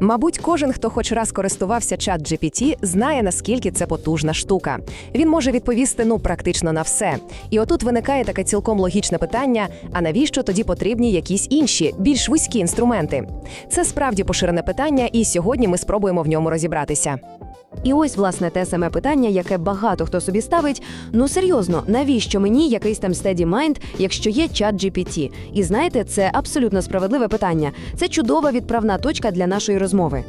Мабуть, кожен, хто хоч раз користувався чат GPT, знає, наскільки це потужна штука. Він може відповісти ну практично на все. І отут виникає таке цілком логічне питання: а навіщо тоді потрібні якісь інші, більш вузькі інструменти? Це справді поширене питання, і сьогодні ми спробуємо в ньому розібратися. І ось, власне, те саме питання, яке багато хто собі ставить. Ну серйозно, навіщо мені якийсь там SteadyMind, якщо є чат GPT? І знаєте, це абсолютно справедливе питання. Це чудова відправна точка для нашої розмови.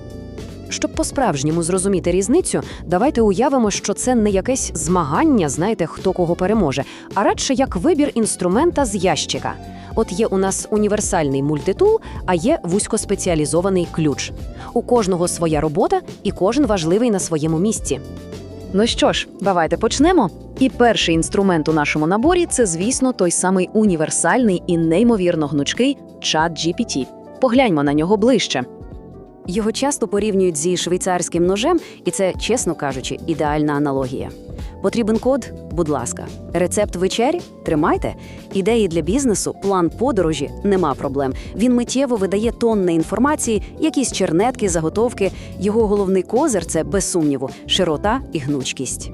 Щоб по-справжньому зрозуміти різницю, давайте уявимо, що це не якесь змагання, знаєте, хто кого переможе, а радше як вибір інструмента з ящика. От є у нас універсальний мультитул, а є вузькоспеціалізований ключ. У кожного своя робота, і кожен важливий на своєму місці. Ну що ж, давайте почнемо. І перший інструмент у нашому наборі це, звісно, той самий універсальний і неймовірно гнучкий чат GPT. Погляньмо на нього ближче. Його часто порівнюють зі швейцарським ножем, і це, чесно кажучи, ідеальна аналогія. Потрібен код? Будь ласка. Рецепт вечері? Тримайте. Ідеї для бізнесу, план подорожі нема проблем. Він миттєво видає тонни інформації, якісь чернетки, заготовки. Його головний козир це без сумніву, широта і гнучкість.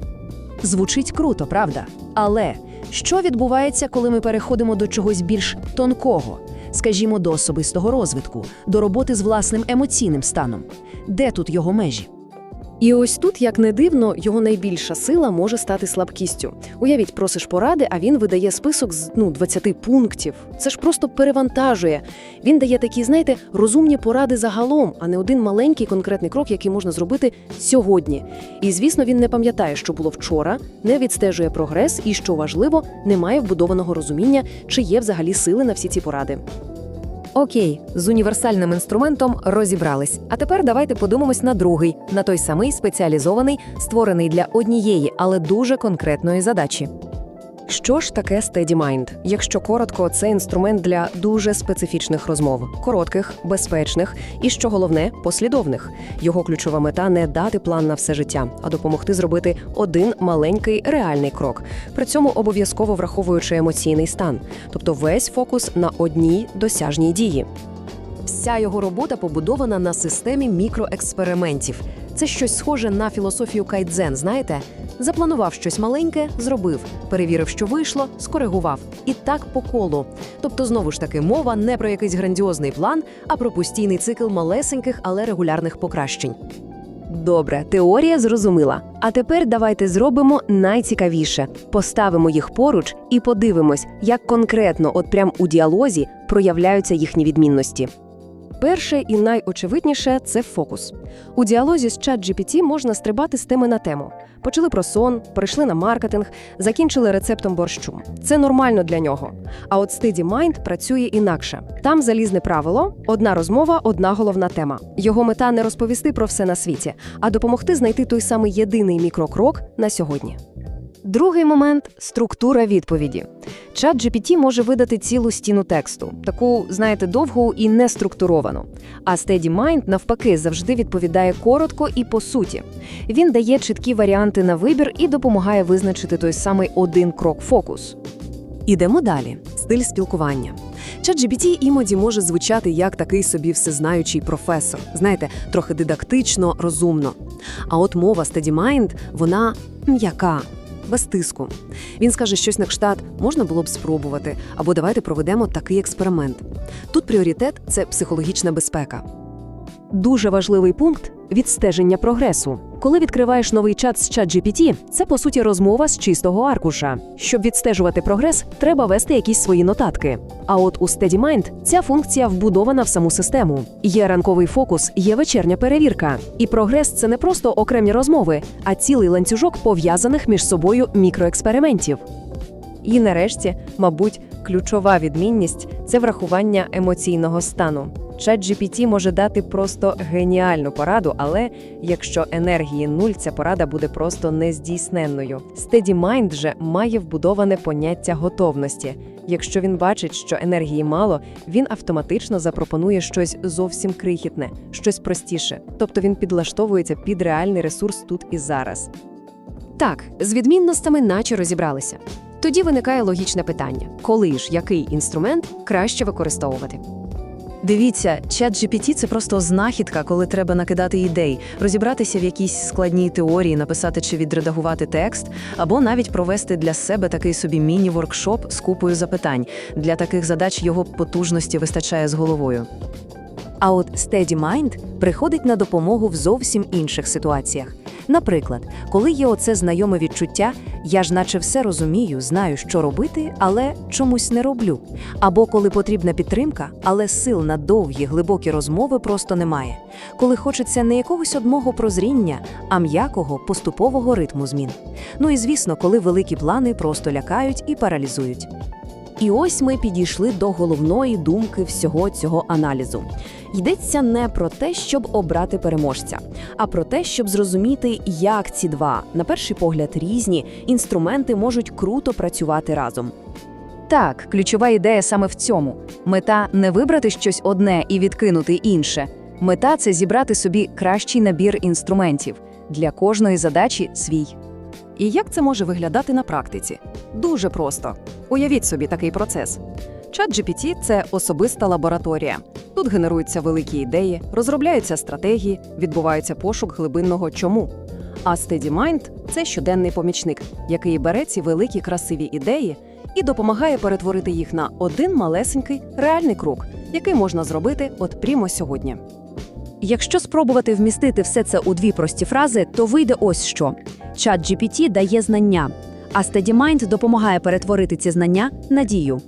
Звучить круто, правда? Але що відбувається, коли ми переходимо до чогось більш тонкого, скажімо, до особистого розвитку, до роботи з власним емоційним станом? Де тут його межі? І ось тут, як не дивно, його найбільша сила може стати слабкістю. Уявіть, просиш поради, а він видає список з ну 20 пунктів. Це ж просто перевантажує. Він дає такі, знаєте, розумні поради загалом, а не один маленький конкретний крок, який можна зробити сьогодні. І звісно, він не пам'ятає, що було вчора, не відстежує прогрес, і що важливо, не має вбудованого розуміння, чи є взагалі сили на всі ці поради. Окей, з універсальним інструментом розібрались. А тепер давайте подивимось на другий, на той самий спеціалізований, створений для однієї, але дуже конкретної задачі. Що ж таке SteadyMind? Якщо коротко, це інструмент для дуже специфічних розмов, коротких, безпечних і, що головне, послідовних. Його ключова мета не дати план на все життя, а допомогти зробити один маленький реальний крок, при цьому обов'язково враховуючи емоційний стан, тобто весь фокус на одній досяжній дії. Вся його робота побудована на системі мікроекспериментів. Це щось схоже на філософію кайдзен, знаєте? Запланував щось маленьке, зробив, перевірив, що вийшло, скоригував. І так по колу. Тобто, знову ж таки, мова не про якийсь грандіозний план, а про постійний цикл малесеньких, але регулярних покращень. Добре, теорія зрозуміла. А тепер давайте зробимо найцікавіше: поставимо їх поруч і подивимось, як конкретно, от прям у діалозі, проявляються їхні відмінності. Перше і найочевидніше це фокус. У діалозі з ChatGPT можна стрибати з теми на тему. Почали про сон, перейшли на маркетинг, закінчили рецептом борщу. Це нормально для нього. А от SteadyMind працює інакше. Там залізне правило: одна розмова, одна головна тема. Його мета не розповісти про все на світі, а допомогти знайти той самий єдиний мікрокрок на сьогодні. Другий момент структура відповіді. Чат GPT може видати цілу стіну тексту, таку, знаєте, довгу і неструктуровану. А SteadyMind, навпаки, завжди відповідає коротко і по суті. Він дає чіткі варіанти на вибір і допомагає визначити той самий один крок фокус. Ідемо далі. Стиль спілкування. ChatGPT іноді може звучати як такий собі всезнаючий професор, знаєте, трохи дидактично, розумно. А от мова SteadyMind, вона м'яка, без тиску. Він скаже щось на кштат, можна було б спробувати, або давайте проведемо такий експеримент. Тут пріоритет це психологічна безпека. Дуже важливий пункт відстеження прогресу. Коли відкриваєш новий чат з ChatGPT, це по суті розмова з чистого аркуша. Щоб відстежувати прогрес, треба вести якісь свої нотатки. А от у SteadyMind ця функція вбудована в саму систему. Є ранковий фокус, є вечірня перевірка. І прогрес це не просто окремі розмови, а цілий ланцюжок пов'язаних між собою мікроекспериментів. І нарешті, мабуть, ключова відмінність це врахування емоційного стану. ChatGPT може дати просто геніальну пораду, але якщо енергії нуль, ця порада буде просто нездійсненною. SteadyMind же має вбудоване поняття готовності. Якщо він бачить, що енергії мало, він автоматично запропонує щось зовсім крихітне, щось простіше. Тобто він підлаштовується під реальний ресурс тут і зараз. Так, з відмінностями наче розібралися. Тоді виникає логічне питання: коли ж який інструмент краще використовувати? Дивіться, чат GPT – це просто знахідка, коли треба накидати ідей, розібратися в якійсь складній теорії, написати чи відредагувати текст, або навіть провести для себе такий собі міні-воркшоп з купою запитань. Для таких задач його потужності вистачає з головою. А от Steady Mind приходить на допомогу в зовсім інших ситуаціях. Наприклад, коли є оце знайоме відчуття, я ж наче все розумію, знаю, що робити, але чомусь не роблю. Або коли потрібна підтримка, але сил на довгі глибокі розмови просто немає. Коли хочеться не якогось одного прозріння, а м'якого поступового ритму змін. Ну і звісно, коли великі плани просто лякають і паралізують. І ось ми підійшли до головної думки всього цього аналізу. Йдеться не про те, щоб обрати переможця, а про те, щоб зрозуміти, як ці два, на перший погляд, різні інструменти можуть круто працювати разом. Так, ключова ідея саме в цьому. Мета не вибрати щось одне і відкинути інше. Мета це зібрати собі кращий набір інструментів для кожної задачі свій. І як це може виглядати на практиці? Дуже просто. Уявіть собі такий процес. ChatGPT – це особиста лабораторія. Тут генеруються великі ідеї, розробляються стратегії, відбувається пошук глибинного чому. А SteadyMind – це щоденний помічник, який бере ці великі красиві ідеї і допомагає перетворити їх на один малесенький реальний крок, який можна зробити от прямо сьогодні. Якщо спробувати вмістити все це у дві прості фрази, то вийде ось що: чат GPT дає знання, а SteadyMind допомагає перетворити ці знання на дію.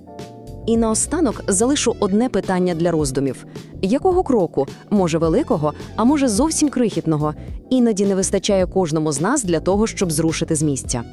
І наостанок залишу одне питання для роздумів: якого кроку, може великого, а може зовсім крихітного, іноді не вистачає кожному з нас для того, щоб зрушити з місця.